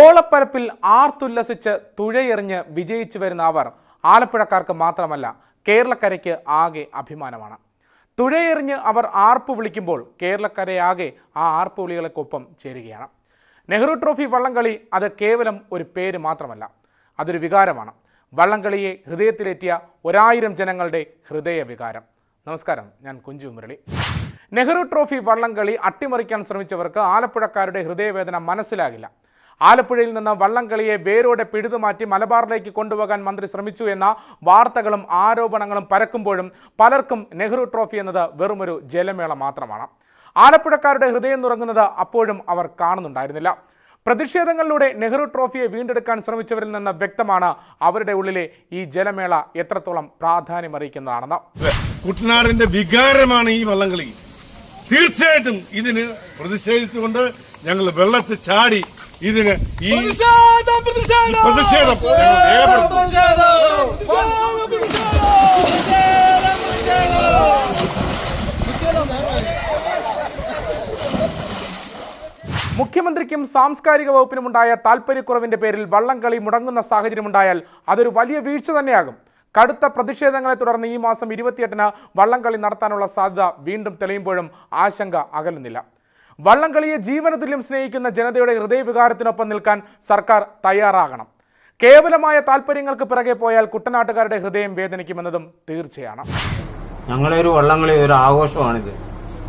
ഓളപ്പരപ്പിൽ ആർത്തുല്ലസിച്ച് തുഴയെറിഞ്ഞ് വിജയിച്ചു വരുന്ന അവർ ആലപ്പുഴക്കാർക്ക് മാത്രമല്ല കേരളക്കരയ്ക്ക് ആകെ അഭിമാനമാണ്. തുഴയെറിഞ്ഞ് അവർ ആർപ്പ് വിളിക്കുമ്പോൾ കേരളക്കരയാകെ ആ ആർപ്പ് വിളികൾക്കൊപ്പം ചേരുകയാണ്. നെഹ്റു ട്രോഫി വള്ളംകളി അത് കേവലം ഒരു പേര് മാത്രമല്ല അതൊരു വികാരമാണ്. വള്ളംകളിയെ ഹൃദയത്തിലേറ്റിയ ഒരായിരം ജനങ്ങളുടെ ഹൃദയ വികാരം നമസ്കാരം ഞാൻ കുഞ്ചു മുരളി. നെഹ്റു ട്രോഫി വള്ളംകളി അട്ടിമറിക്കാൻ ശ്രമിച്ചവർക്ക് ആലപ്പുഴക്കാരുടെ ഹൃദയവേദന മനസ്സിലാകില്ല. ആലപ്പുഴയിൽ നിന്ന് വള്ളംകളിയെ വേരോടെ പിഴുതുമാറ്റി മലബാറിലേക്ക് കൊണ്ടുപോകാൻ മന്ത്രി ശ്രമിച്ചു എന്ന വാർത്തകളും ആരോപണങ്ങളും പരക്കുമ്പോഴും പലർക്കും നെഹ്റു ട്രോഫി എന്നത് വെറുമൊരു ജലമേള മാത്രമാണ്. ആലപ്പുഴക്കാരുടെ ഹൃദയം നുറങ്ങുന്നത് അപ്പോഴും അവർ കാണുന്നുണ്ടായിരുന്നില്ല. പ്രതിഷേധങ്ങളിലൂടെ നെഹ്റു ട്രോഫിയെ വീണ്ടെടുക്കാൻ ശ്രമിച്ചവരിൽ നിന്ന് വ്യക്തമാണ് അവരുടെ ഉള്ളിലെ ഈ ജലമേള എത്രത്തോളം പ്രാധാന്യമറിയിക്കുന്നതാണെന്ന് കുട്ടനാടിന്റെ വികാരമാണ് ഈ വള്ളംകളി. തീർച്ചയായിട്ടും ഇതിന് പ്രതിഷേധിച്ചുകൊണ്ട് ഞങ്ങൾ വെള്ളത്തിൽ ചാടി ഇതിന് ഈ പ്രതിഷേധം. മുഖ്യമന്ത്രിക്കും സാംസ്കാരിക വകുപ്പിനുമുണ്ടായ താൽപ്പര്യക്കുറവിന്റെ പേരിൽ വള്ളംകളി മുടങ്ങുന്ന സാഹചര്യമുണ്ടായാൽ അതൊരു വലിയ വീഴ്ച തന്നെയാകും. കടുത്ത പ്രതിഷേധങ്ങളെ തുടർന്ന് ഈ മാസം ഇരുപത്തിയെട്ടിന് വള്ളംകളി നടത്താനുള്ള സാധ്യത വീണ്ടും തെളിയുമ്പോഴും ആശങ്ക അകലുന്നില്ല. വള്ളംകളിയെ ജീവനതുല്യം സ്നേഹിക്കുന്ന ജനതയുടെ ഹൃദയവികാരത്തിനൊപ്പം നിൽക്കാൻ സർക്കാർ തയ്യാറാകണം. കേവലമായ താല്പര്യങ്ങൾക്ക് പിറകെ പോയാൽ കുട്ടനാട്ടുകാരുടെ ഹൃദയം വേദനിക്കുമെന്നതും തീർച്ചയാണ്. ഞങ്ങളെ ഒരു വള്ളംകളി ഒരു ആഘോഷമാണിത്.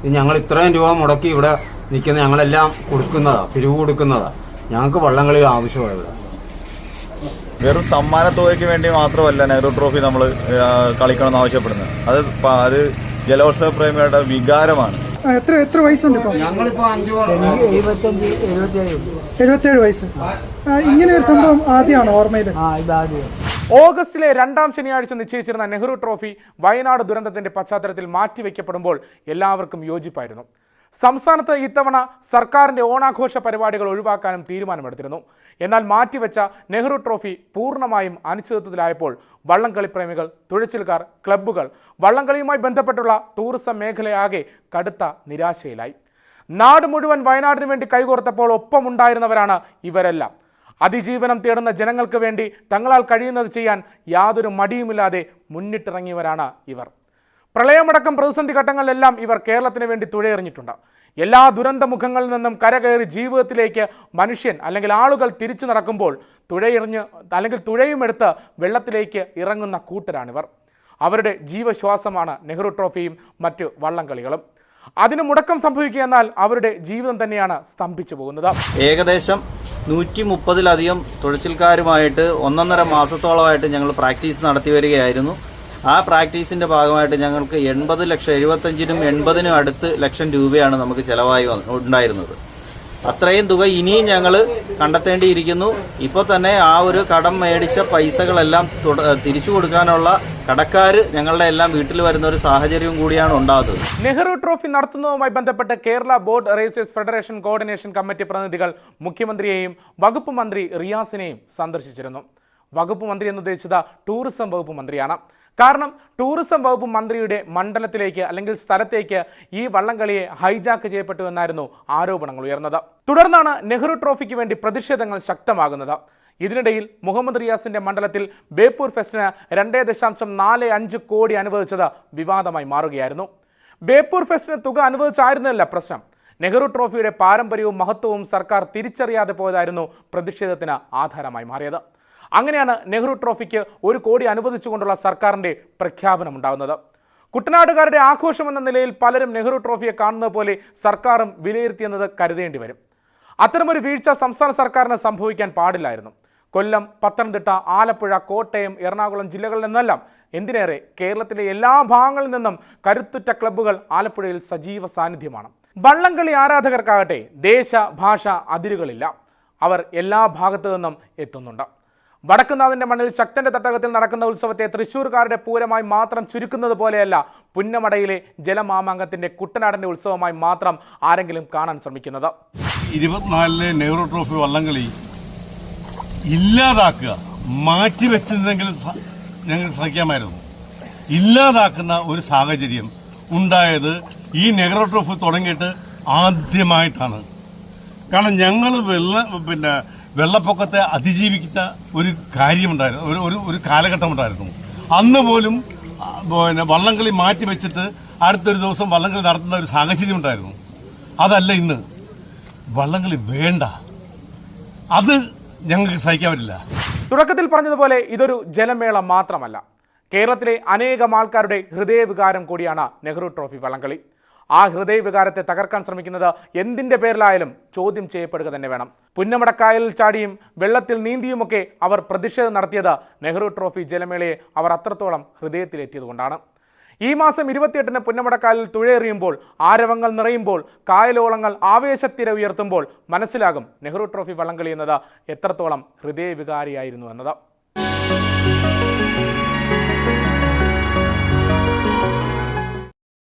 ഇത് ഞങ്ങൾ ഇത്രയും രൂപ മുടക്കി ഇവിടെ നിൽക്കുന്ന ഞങ്ങളെല്ലാം കൊടുക്കുന്നതാ പിരിവ് കൊടുക്കുന്നതാ. ഞങ്ങൾക്ക് വള്ളംകളി ആവശ്യമാണ് ഇവിടെ വെറും സമ്മാന തുകയ്ക്ക് വേണ്ടി മാത്രമല്ല നെഹ്റു ട്രോഫി നമ്മൾ കളിക്കണമെന്ന് ആവശ്യപ്പെടുന്നത്. അത് അത് ജലോത്സവ പ്രേമികളുടെ വികാരമാണ്. എത്ര എത്ര വയസ്സുണ്ട് ഇപ്പൊ? എഴുപത്തേഴ്. വയസ്സ്. ആ, ഇങ്ങനെ ഒരു സംഭവം ആദ്യമാണോ ഓർമ്മയിൽ ഓഗസ്റ്റിലെ രണ്ടാം ശനിയാഴ്ച നിശ്ചയിച്ചിരുന്ന നെഹ്റു ട്രോഫി വയനാട് ദുരന്തത്തിന്റെ പശ്ചാത്തലത്തിൽ മാറ്റിവെക്കപ്പെടുമ്പോൾ എല്ലാവർക്കും യോജിപ്പായിരുന്നു. സംസ്ഥാനത്ത് ഇത്തവണ സർക്കാരിന്റെ ഓണാഘോഷ പരിപാടികൾ ഒഴിവാക്കാനും തീരുമാനമെടുത്തിരുന്നു. എന്നാൽ മാറ്റിവെച്ച നെഹ്റു ട്രോഫി പൂർണമായും അനിശ്ചിതത്വത്തിലായപ്പോൾ വള്ളംകളി പ്രേമികൾ തുഴച്ചിൽക്കാർ ക്ലബ്ബുകൾ വള്ളംകളിയുമായി ബന്ധപ്പെട്ടുള്ള ടൂറിസം മേഖലയാകെ കടുത്ത നിരാശയിലായി. നാട് മുഴുവൻ വയനാടിനു വേണ്ടി കൈകോർത്തപ്പോൾ ഒപ്പമുണ്ടായിരുന്നവരാണ് ഇവരെല്ലാം. അതിജീവനം തേടുന്ന ജനങ്ങൾക്ക് വേണ്ടി തങ്ങളാൽ കഴിയുന്നത് ചെയ്യാൻ യാതൊരു മടിയുമില്ലാതെ മുന്നിട്ടിറങ്ങിയവരാണ് ഇവർ. പ്രളയമടക്കം പ്രതിസന്ധി ഘട്ടങ്ങളിലെല്ലാം ഇവർ കേരളത്തിന് വേണ്ടി തുഴയെറിഞ്ഞിട്ടുണ്ട്. എല്ലാ ദുരന്തമുഖങ്ങളിൽ നിന്നും കരകയറി ജീവിതത്തിലേക്ക് മനുഷ്യൻ അല്ലെങ്കിൽ ആളുകൾ തിരിച്ചു നടക്കുമ്പോൾ തുഴയെറിഞ്ഞ് അല്ലെങ്കിൽ തുഴയുമെടുത്ത് വെള്ളത്തിലേക്ക് ഇറങ്ങുന്ന കൂട്ടരാണിവർ. അവരുടെ ജീവശ്വാസമാണ് നെഹ്റു ട്രോഫിയും മറ്റ് വള്ളംകളികളും. അതിന് മുടക്കം സംഭവിക്കുക എന്നാൽ അവരുടെ ജീവിതം തന്നെയാണ് സ്തംഭിച്ചു പോകുന്നത്. ഏകദേശം നൂറ്റി മുപ്പതിലധികം തുഴച്ചിൽക്കാരുമായിട്ട് ഒന്നൊന്നര മാസത്തോളമായിട്ട് ഞങ്ങൾ പ്രാക്ടീസ് നടത്തി വരികയായിരുന്നു. ആ പ്രാക്ടീസിന്റെ ഭാഗമായിട്ട് ഞങ്ങൾക്ക് എൺപത് ലക്ഷം എഴുപത്തഞ്ചിനും എൺപതിനും അടുത്ത് ലക്ഷം രൂപയാണ് നമുക്ക് ചെലവായി ഉണ്ടായിരുന്നത്. അത്രയും തുക ഇനിയും ഞങ്ങൾ കണ്ടെത്തേണ്ടിയിരിക്കുന്നു. ഇപ്പോൾ തന്നെ ആ ഒരു കടം മേടിച്ച പൈസകളെല്ലാം തിരിച്ചു കൊടുക്കാനുള്ള കടക്കാർ ഞങ്ങളുടെ എല്ലാം വീട്ടിൽ വരുന്ന ഒരു സാഹചര്യവും കൂടിയാണ് ഉണ്ടാകുന്നത്. നെഹ്റു ട്രോഫി നടത്തുന്നതുമായി ബന്ധപ്പെട്ട് Kerala boat racers federation coordination committee പ്രതിനിധികൾ മുഖ്യമന്ത്രിയെയും വകുപ്പ് മന്ത്രി റിയാസിനെയും സന്ദർശിച്ചിരുന്നു. വകുപ്പ് മന്ത്രി എന്ന് ഉദ്ദേശിച്ചത് ടൂറിസം വകുപ്പ് മന്ത്രിയാണ്. കാരണം ടൂറിസം വകുപ്പ് മന്ത്രിയുടെ മണ്ഡലത്തിലേക്ക് അല്ലെങ്കിൽ സ്ഥലത്തേക്ക് ഈ വള്ളംകളിയെ ഹൈജാക്ക് ചെയ്യപ്പെട്ടു എന്നായിരുന്നു ആരോപണങ്ങൾ ഉയർന്നത്. തുടർന്നാണ് നെഹ്റു ട്രോഫിക്ക് വേണ്ടി പ്രതിഷേധങ്ങൾ ശക്തമാകുന്നത്. ഇതിനിടയിൽ മുഹമ്മദ് റിയാസിന്റെ മണ്ഡലത്തിൽ ബേപ്പൂർ ഫെസ്റ്റിന് രണ്ടേ ദശാംശം നാല് അഞ്ച് കോടി അനുവദിച്ചത് വിവാദമായി മാറുകയായിരുന്നു. ബേപ്പൂർ ഫെസ്റ്റിന് തുക അനുവദിച്ചായിരുന്നില്ല പ്രശ്നം. നെഹ്റു ട്രോഫിയുടെ പാരമ്പര്യവും മഹത്വവും സർക്കാർ തിരിച്ചറിയാതെ പോയതായിരുന്നു പ്രതിഷേധത്തിന് ആധാരമായി മാറിയത്. അങ്ങനെയാണ് നെഹ്റു ട്രോഫിക്ക് ഒരു കോടി അനുവദിച്ചുകൊണ്ടുള്ള സർക്കാരിന്റെ പ്രഖ്യാപനം ഉണ്ടാകുന്നത്. കുട്ടനാടുകാരുടെ ആഘോഷം എന്ന നിലയിൽ പലരും നെഹ്റു ട്രോഫിയെ കാണുന്നത് പോലെ സർക്കാരും വിലയിരുത്തിയെന്നത് കരുതേണ്ടി വരും. അത്തരമൊരു വീഴ്ച സംസ്ഥാന സർക്കാരിന് സംഭവിക്കാൻ പാടില്ലായിരുന്നു. കൊല്ലം പത്തനംതിട്ട ആലപ്പുഴ കോട്ടയം എറണാകുളം ജില്ലകളിൽ നിന്നെല്ലാം എന്തിനേറെ കേരളത്തിലെ എല്ലാ ഭാഗങ്ങളിൽ നിന്നും കരുത്തുറ്റ ക്ലബ്ബുകൾ ആലപ്പുഴയിൽ സജീവ സാന്നിധ്യമാണ്. വള്ളംകളി ആരാധകർക്കാകട്ടെ ദേശ ഭാഷ അതിരുകളില്ല. അവർ എല്ലാ ഭാഗത്തു നിന്നും എത്തുന്നുണ്ട്. വടക്കുന്നാഥന്റെ മണ്ണിൽ ശക്തന്റെ തട്ടകത്തിൽ നടക്കുന്ന ഉത്സവത്തെ തൃശ്ശൂർക്കാരുടെ പൂരമായി മാത്രം ചുരുക്കുന്നത് പോലെയല്ല പുന്നമടയിലെ ജലമാമാങ്കത്തിന്റെ കുട്ടനാടിന്റെ ഉത്സവമായി മാത്രം ആരെങ്കിലും കാണാൻ ശ്രമിക്കുന്നത്. ഇരുപത്തിനാലിലെ നെഹ്റു ട്രോഫി വള്ളംകളി ഇല്ലാതാക്കുക മാറ്റിവെച്ചിരുന്നെങ്കിലും ഞങ്ങൾ ശ്രമിക്കാമായിരുന്നു. ഇല്ലാതാക്കുന്ന ഒരു സാഹചര്യം ഉണ്ടായത് ഈ നെഹ്റു ട്രോഫി തുടങ്ങിയിട്ട് ആദ്യമായിട്ടാണ്. കാരണം ഞങ്ങൾ വെള്ള പിന്നെ വെള്ളപ്പൊക്കത്തെ അതിജീവിക്കുന്ന ഒരു കാര്യമുണ്ടായിരുന്നു ഒരു ഒരു ഒരു കാലഘട്ടമുണ്ടായിരുന്നു. അന്ന് പോലും പിന്നെ വള്ളംകളി മാറ്റി വെച്ചിട്ട് അടുത്തൊരു ദിവസം വള്ളംകളി നടത്തുന്ന ഒരു സാഹചര്യം ഉണ്ടായിരുന്നു. അതല്ല ഇന്ന്. വള്ളംകളി വേണ്ട. അത് ഞങ്ങൾക്ക് സഹിക്കാൻ പറ്റില്ല. തുടക്കത്തിൽ പറഞ്ഞതുപോലെ ഇതൊരു ജലമേള മാത്രമല്ല. കേരളത്തിലെ അനേകം ആൾക്കാരുടെ ഹൃദയവികാരം കൂടിയാണ് നെഹ്റു ട്രോഫി വള്ളംകളി. ആ ഹൃദയവികാരത്തെ തകർക്കാൻ ശ്രമിക്കുന്നത് എന്തിന്റെ പേരിലായാലും ചോദ്യം ചെയ്യപ്പെടുക തന്നെ വേണം. പുന്നമടക്കായലിൽ ചാടിയും വെള്ളത്തിൽ നീന്തിയുമൊക്കെ അവർ പ്രതിഷേധം നടത്തിയത് നെഹ്റു ട്രോഫി ജലമേളയെ അവർ അത്രത്തോളം ഹൃദയത്തിലെത്തിയതുകൊണ്ടാണ് ഈ മാസം ഇരുപത്തിയെട്ടിന് പുന്നമടക്കായലിൽ തുഴയെറിയുമ്പോൾ ആരവങ്ങൾ നിറയുമ്പോൾ കായലോളങ്ങൾ ആവേശത്തിര ഉയർത്തുമ്പോൾ മനസ്സിലാകും നെഹ്റു ട്രോഫി വള്ളംകളി എന്നത് എത്രത്തോളം ഹൃദയവികാരിയായിരുന്നു എന്നത്.